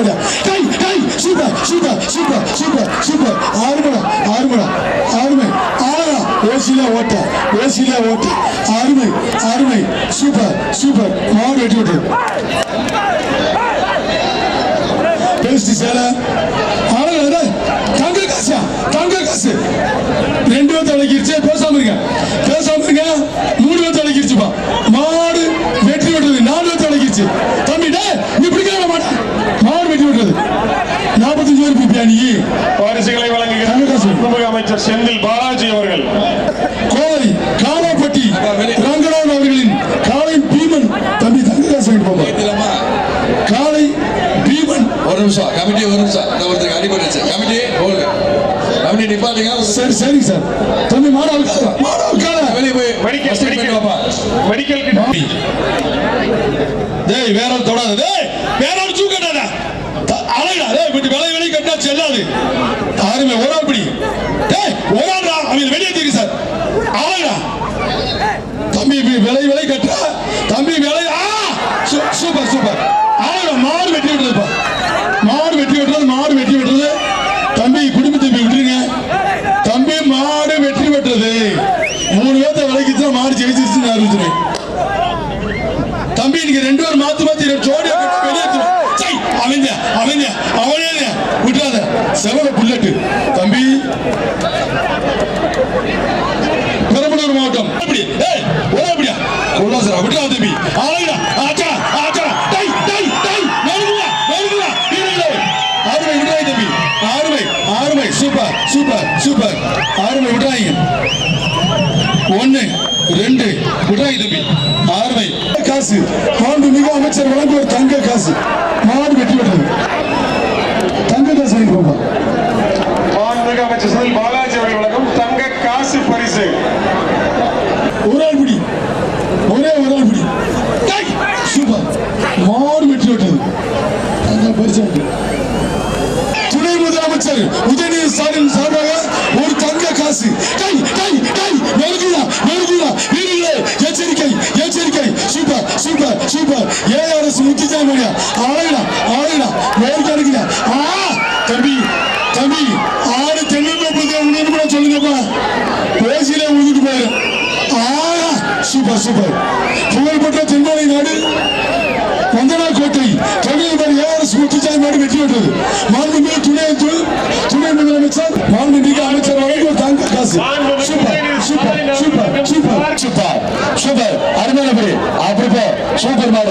மாட்டா கை கை super super super super super ஆறுமடா ஆறுமடா ஆறுமை ஆறா ஓசில ஓட்ட ஓசில ஓட்ட ஆறுமை ஆறுமை சூப்பர் சூப்பர் மாடு வெட்டி விட்டு பேஸ்ட் சேலை ஆளுங்க தங்க காசா தங்க காசு ரெண்டு பேர்த்து அடக்கிருச்சு பேசாம இருங்க பேசாம இருங்க மூணு பேர்த்து அடக்கிருச்சுப்பா மாடு வெற்றி விட்டது நாலு பேர்த்து அடக்கிருச்சு தம்பி டே நீ பிடிக்காத மாட மாடு வெற்றி விட்டது நாற்பத்தஞ்சு பேர் பிப்பியா நீ பரிசுகளை துறைமுக அமைச்சர் செந்தில் பாலாஜி அவர்கள். கோவை காலாப்பட்டி ரங்கநாதன் அவர்களின் காலை பீமன் தம்பி தங்க காசு வாங்கிட்டு போப்பா இல்லம்மா காலை பீமன். ஒரு நிமிஷம் கமிட்டி ஒரு நிமிஷம். ஒருத்தருக்கு அடிபட்டுச்சு கமிட்டி போடுங்க கமிட்டி நிப்பாட்டுங்க. சரி சரிங்க சார். தம்பி மாடு அவுக்காத மாடு அவுக்காத வெளியே போய் மெடிக்கல். மெடிக்கல் கிட்ட. டேய் வேற தொடாத. டேய் வேற ஆள் தூக்கட்டாடா அழகா டேய் இப்படி விலை செல்லாது. யாருமே ஒரு ஆள் பிடி ஒரு அவங்க வெளியே தெரியும் சார். ஆளா தம்பி விலை விலை கட்டுறா. தம்பி விலை ஆ! சூ- சூப்பர் சூப்பர். ஆளா மாடு வெட்டி விட்டுருப்பா மாடு வெட்டி விட்டுறது மாடு வெட்டி விட்டுறது. தம்பி குடும்பத்தை தம்பி விட்டுருங்க. தம்பி மாடு வெற்றி பெற்றது மூணு பேர்த்த விலைக்கு தான் மாடு ஜெயிச்சிருச்சுன்னு அறிவிச்சிருக்கேன் தம்பி இன்னைக்கு ரெண்டு பேரும் மாத்த அவங்க அவங்க அவனே விட்டுறாத செவல புல்லட்டு. தம்பி. பெரம்பலூர் மாவட்டம். எப்படி? ஏய் ஒரே அப்படியா? கொள்ளாசரா விட்டுறா தம்பி. ஆளுடா ஆச்சா ஆச்சா டை டை டை. நெருங்குவா நெருங்குவா வீரர்களே ஆறுமை விட்டுறாய் தம்பி. ஆறுமை ஆறுமை. Super super super. ஆறுமை விட்டுறாங்க ஒன்னு ரெண்டு. விடாய் தம்பி. ஆறுமை. காசு. மாண்புமிகு அமைச்சர் வழங்குவர் தங்க காசு. மாடு வெற்றி பெற்றது. தங்க காசு வாங்கி போப்பா மாண்புமிகு அமைச்சர் செந்தில் பாலாஜி அவர்கள் வழங்கும் தங்க காசு பரிசு. ஒரு ஆள் பிடி ஒரே ஒரு ஆள் பிடி டேய், சூப்பர். மாடு வெற்றி பரிசு. துணை முதலமைச்சர் உதயநிதி ஸ்டாலின் சார்பாக ஒரு தங்க காசு. கை கை கை நெருங்குதா நெருங்குதா வீரர்களே எச்சரிக்கை எச்சரிக்கை. Super super super. A R S முத்துச்சாமியா ஆளுடா ஆளுடா. நேருக்கு அடிக்கிறா ஆ! தம்பி தம்பி ஆறு தென்னந்தோப்பு உணர்வு கூட சொல்லுங்கப்பா பேசியில ஊதிட்டு போயிரு. ஆ சூப்பர் சூப்பர் புகழ்பெற்ற தென்மலை நாடு வந்தனா கோட்டை. கவிஞர் ஏஆர்எஸ் முத்துச்சாமி மாடு வெற்றி பெற்றது. மாண்புமிகு துணை துணை முதலமைச்சர் மாண்புமிகு அமைச்சர் வழங்கிய தங்க காசு. Super super super super super super அருமையான படி அப்படி சூப்பர் மாடு.